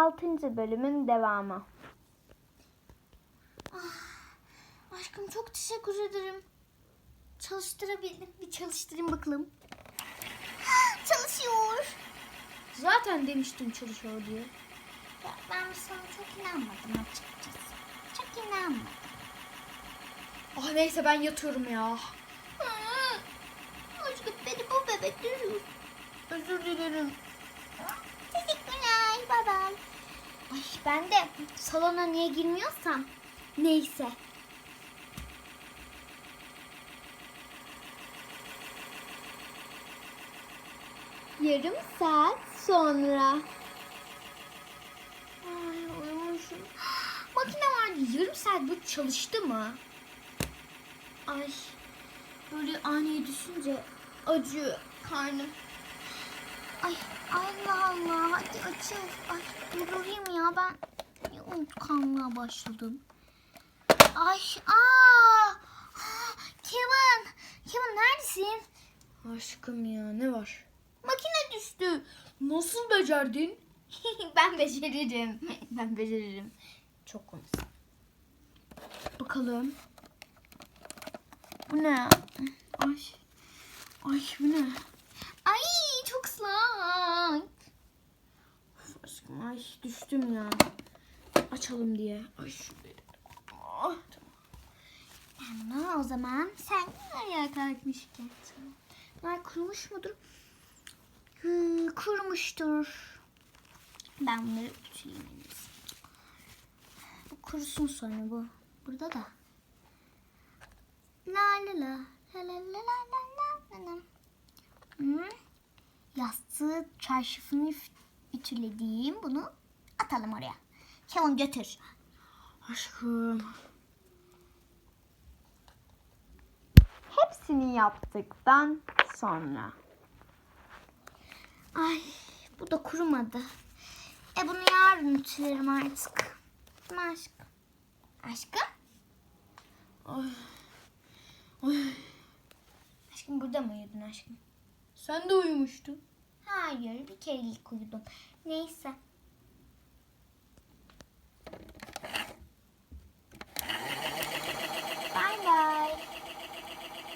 6. bölümün devamı. Aşkım çok teşekkür ederim. Çalıştırabildim. Bir çalıştırayım bakalım. Çalışıyor. Zaten demiştim çalışıyor diye. Ya ben sana çok inanmadım açıkçası. Çok inanmadım. Ah neyse ben yatıyorum ya. Aşkım beni bu bebek düşür. Özür dilerim. Teşekkürler. Ben de salona niye girmiyorsam. Neyse. Yarım saat sonra. Ay uyumuşum. Makine vardı. Yarım saat bu çalıştı mı? Ay böyle ani düşünce acıyor karnım. Ay Allah Allah. Hadi açıl. Ay durayım ya ben. Unutkanlığa başladım. Ay aa. Kevin. Kevin neredesin? Aşkım ya ne var? Makine düştü. Nasıl becerdin? ben beceririm. Ben beceririm. Çok komik. Bakalım. Bu ne? Ay. Ay bu ne? Ay çok ıslak. Of aşkım ay düştüm ya. Açalım diye. Ay şurayı. Ah. Ama o zaman sen nereye kalkmışken? Bunlar kurumuş mudur? Hı, kurumuştur. Ben bunları ütüleyeyim en. Bu kurusun sonra bu. Burada da. La la la. La la la la la la la. Hı. Yastığı çarşafını ütülediğim bunu atalım oraya. Kevin götür. Aşkım. Hepsini yaptıktan sonra. Ay bu da kurumadı. E bunu yarın ütülerim artık. Değil mi aşkım? Aşkım? Ay. Ay. Aşkım burada mı uyudun aşkım? Sen de uyumuştun. Hayır bir kerelik uyudum. Neyse